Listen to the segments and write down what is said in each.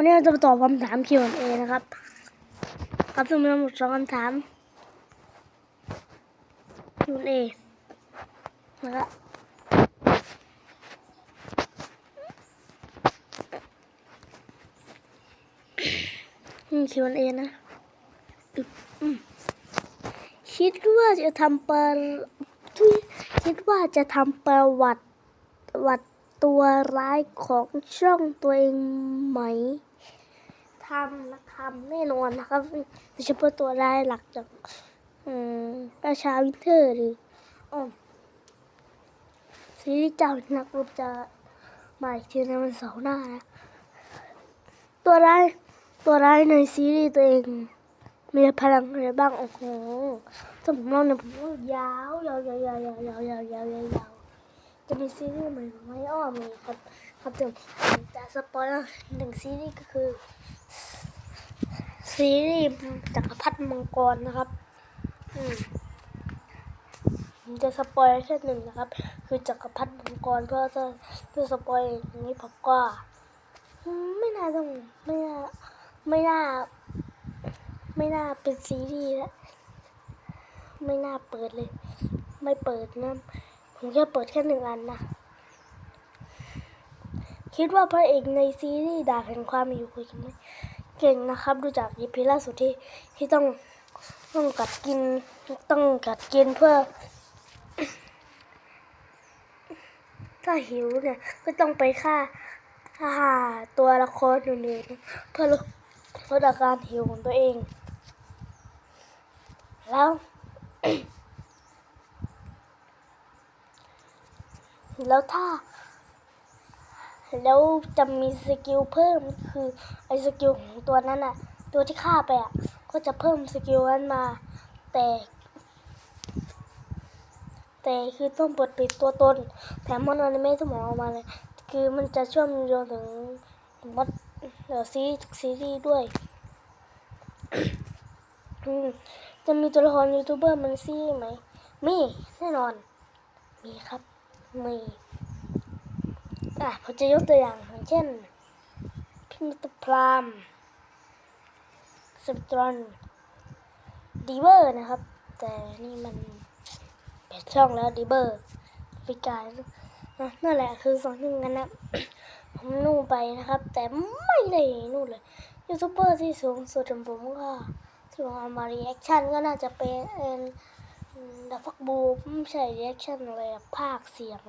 วันนี้เราจะมาตอบคำถาม Q&A นะครับครับซึ่งมีทั้งหมดสองคำถาม Q&A นะครับอืม Q&A นะคิดว่าจะทำประทุยคิดว่าจะทำประวัติวัติตัวร้ายของช่องตัวเองไหม ทำนะทำแน่นอนนะครับโดยเฉพาะตัวรายหลักจากอืมราชาวินเทอร์หรืออ๋อซีรีส์เจ้านักรบจะมาอีกทีในวันเสาร์หน้านะ ตัวร้ายตัวร้ายในซีรีส์ตัวเอง มีพลังอะไรบ้าง โอ้โหสมมติเราเนี่ยผมยาวยาวยาวยาวยาวยาวยาวยาวยาว จะมีซีรีส์ใหม่ไหมอ้อมีครับ ครับแต่แต่สปอยล์หนึ่งซีรีส์ก็คือ ซีรีส์จักรพรรดิมังกรนะครับ อืมผมจะสปอยแค่หนึ่งนะครับ คือจักรพรรดิมังกรเพราะถ้าถ้าสปอยอย่างนี้ผมก็ไม่น่าต้องไม่น่าไม่น่า ไม่น่าเป็นซีรีส์แล้วไม่น่าเปิดเลย ไม่เปิดนะ ผมแค่เปิดแค่หนึ่งอันนะ คิดว่าพระเอกในซีรีส์ดาบแห่งความอยู่คุยกันไหมเก่งนะครับ ดูจากอีพีล่าสุดที่ที่ต้องต้องกัดกินต้องกัดกินเพื่อ ถ้าหิวเนี่ย ก็ต้องไปฆ่าฆ่าตัวละครอื่นๆเพื่อลดลดอาการหิวของตัวเอง แล้ว แล้วถ้า แล้วจะมีสกิลเพิ่มคือไอ้สกิลของตัวนั้นอะตัวที่ฆ่าไปอะก็จะเพิ่มสกิลนั้นมา แต่แต่คือต้องปลดปิดตัวตนแถมมันอนิเมะสมองออกมาเลย คือมันจะเชื่อมโยงถึงมดเดี๋ยวซีซีรีส์ด้วยจะมีตัวละครยูทูบเบอร์มันซี่ไหม มี แน่นอน มีครับ มีอะผมจะยกตัวอย่างอย่างเช่นพิมพ์ตพรามสตรอนดีเวอร์นะครับ แต่นี่มันเปิดช่องแล้วดีเบอร์ฟิกายนะนั่นแหละคือสองหนึ่งกันนะ ผมนู่นไปนะครับ แต่ไม่ได้นู่นเลยยูทูบเบอร์ที่สูงสุดของผมก็ที่ผมเอามารีแอคชั่นก็น่าจะเป็น ดัฟฟักบูไม่ใช่รีแอคชั่นอะไรภาคเสียง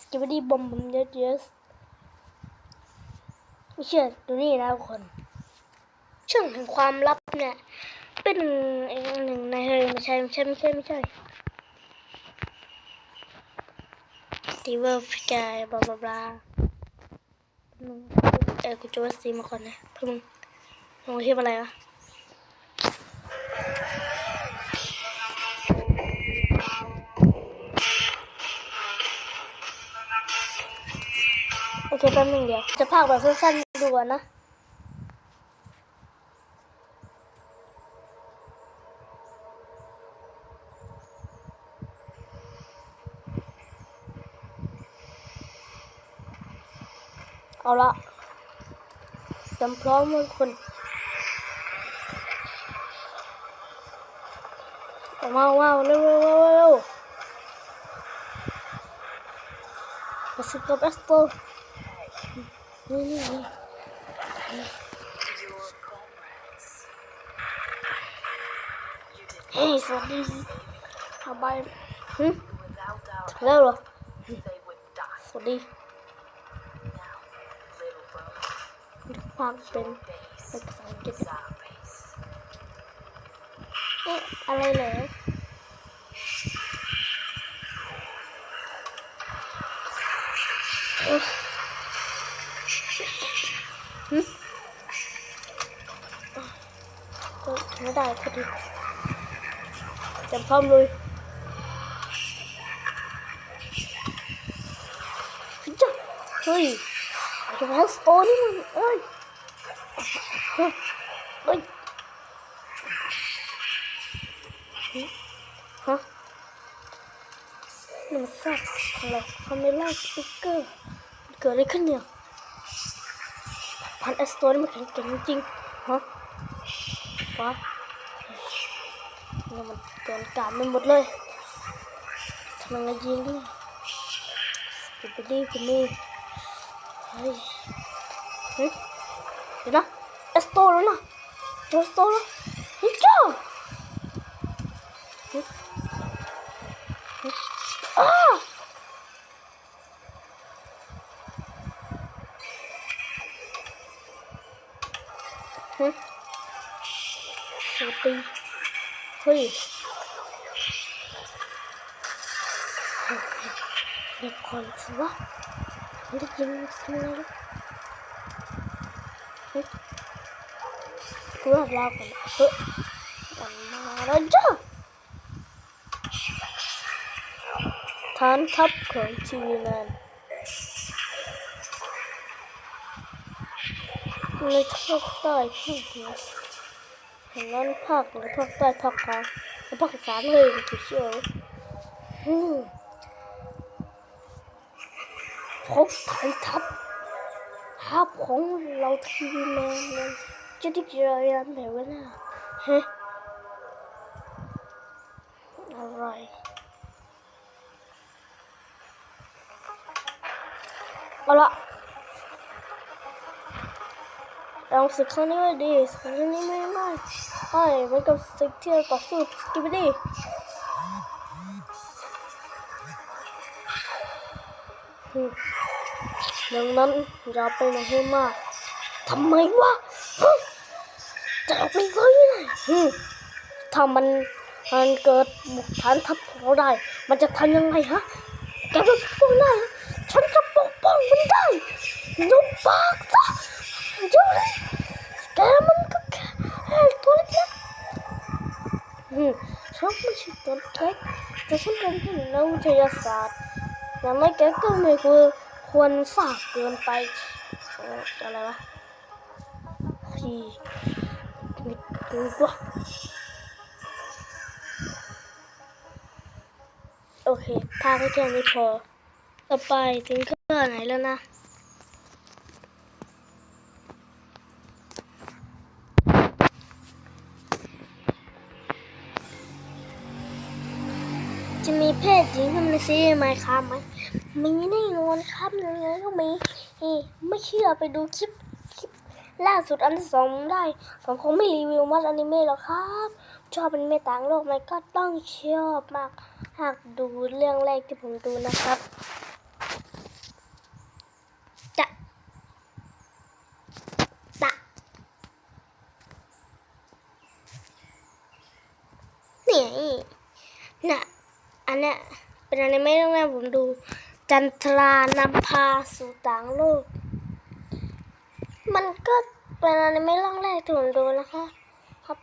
สกิปดี้บอมบอมเยอะเยอะไม่เชื่อดูนี่นะทุกคน ช่องแห่งความลับเนี่ย เป็นอีกหนึ่งในเฮ้ยไม่ใช่ไม่ใช่ไม่ใช่ไม่ใช่ตีเวอร์ฟิกายบลาบลาบลาเออกูจะว่าซีมาก่อนนะเพื่อมึงมึงเทียบอะไรวะ โอเคแป๊บนึงเดียว จะพากแบบสั้นๆดูก่อนนะเอาละจำพร้อมทุกคนเอามาว้าวเร็วเร็วเร็วเร็วมาสิกั Böyle Hey, so this haber. Hı? Claro. Sorry. Pardon. Yapsam gidin. E, อะไรเลย ไม่ได้พอดีจำพร้อมเลยจ้ะเฮ้ยไอ้แมสโตนี่มันเอ้ยเฮ้ยเฮ้ยฮะมันแฟกอะไรคาเมไล่สปิเกอร์เกิดอะไรขึ้นเนี่ย พันเอสตัวนี่มันแข็งเก่งจริงๆฮะวะเนี่ยมันเกินการไปหมดเลยทำยังไงยิงนี่สกิปไปดิคุณนี่เฮ้ยเฮ้ยเดี๋ยวนะเอสโตแล้วนะเจอเอสโตแล้วเฮ้ยเจ้า เฮ้ยเด็กคนสิวะมันได้ยินทำไนเฮ้ยมันมาแล้วจ้าฐานทัพของทีวีแมนในภาคใต้ภาคเหนือเห็นนั้นภาคใต้ภาคกลางและภาคสานเลยเฉยๆอืมพบไทยทัพทัพของเราทีแมนนั้นจะได้เจอยันไหนวะน่ะเฮ้อะไรเอาละ ลองศึกครั้งนี้ไม่ดีศึกครั้งนี้ไม่ไม่ไม่เหมือนกับศึกที่เราต่อสู้สกิปดีดังนั้นอย่าไปไหนให้มากทำไมวะจะเอาไปไว้ไหนถ้ามันมันเกิดบุกฐานทัพเราได้ มันจะทำยังไงฮะแกจะปกป้องได้ฉันจะปกป้องมันได้ยุบปากซะ ยุบเลยแกมันก็แค่ตัวเล็กอืมฉันไม่ใช่ตัวเล็กแต่ฉันเป็นผู้นักวิทยาศาสตร์อย่างน้อยแกก็ไม่ควรควรฝากเกินไปอะไรวะที่มิดดูวะโอเคพาแค่นี้พอต่อไปถึงเครื่องไหนแล้วนะ เพศหญิงทำในซีรีส์ไหมครับไหมมีแน่นอนครับยังไงก็มีไม่เชื่อไปดูคลิปคลิปล่าสุดอันที่สองได้ผมคงไม่รีวิวมัดอนิเมะหรอกครับ ชอบเป็นเมต่างโลกไหมก็ต้องชอบมาก หากดูเรื่องแรกที่ผมดูนะครับจะตะเนี่ยน่ะ อั นเนี้ยเป็นอนิเมะเรื่องแรกผมดู จันทรานำพาสู่ต่างโลก มันก็เป็นอนิเมะเรื่องแรกที่ผมดูนะคะ ครับ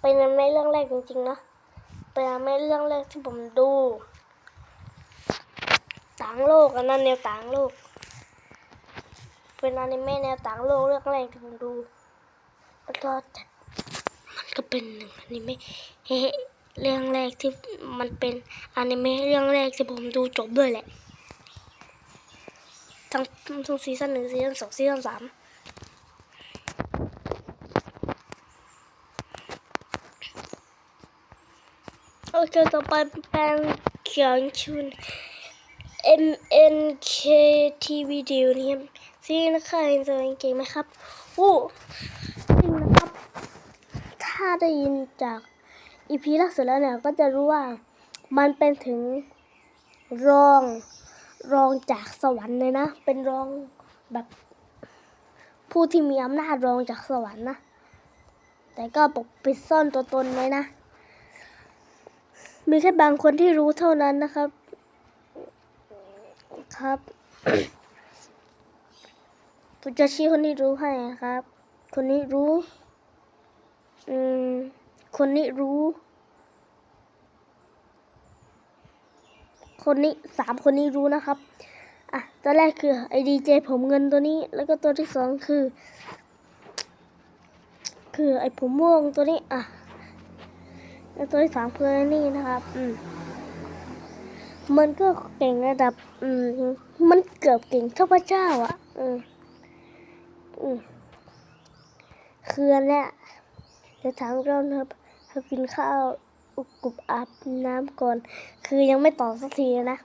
เป็นอนิเมะเรื่องแรกจริงๆนะเป็นอนิเมะเรื่องแรกที่ผมดู ต่างโลกอันนั้นแนวต่างโลก เป็นอนิเมะแนวต่างโลกเรื่องแรกที่ผมดูแล้วก็มันก็เป็นหนึ่งอนิเมะ เรื่องแรกที่มันเป็นอนิเมะเรื่องแรกที่ผมดูจบด้วยแหละ ทั้งทั้งซีซั่นหนึ่งซีซั่นสองซีซั่นสามโอเคต่อไปเป็นเขียนชุน MNK TV ดีวนี่ซีนะคะเห็นตัวเก่งไหมครับ โอ้จริงนะครับ ถ้าได้ยินจาก อีพีล่าสุดแล้วเนี่ยก็จะรู้ว่ามันเป็นถึงรองรองจากสวรรค์เลยนะ เป็นรองแบบผู้ที่มีอำนาจรองจากสวรรค์นะ แต่ก็ปกปิดซ่อนตัวตนไว้นะ มีแค่บางคนที่รู้เท่านั้นนะครับ ครับผมจะชี้คนที่รู้ให้นะครับ คนนี้รู้ อืม คนนี้รู้ คนนี้สามคนนี้รู้นะครับ อะ ตัวแรกคือไอดีเจผมเงินตัวนี้ แล้วก็ตัวที่สองคือ คือไอผมม่วงตัวนี้ อะ แล้วตัวที่สามคืออันนี่นะครับ อืมมันก็เก่งระดับ อืม มันเกือบเก่งเท่าพระเจ้าอะ อืม อืม คือนเนี่ยจะถามเรานะครับถ้า กินข้าวอุกกุบอาบน้ำก่อน คือยังไม่ตอบสักทีนะ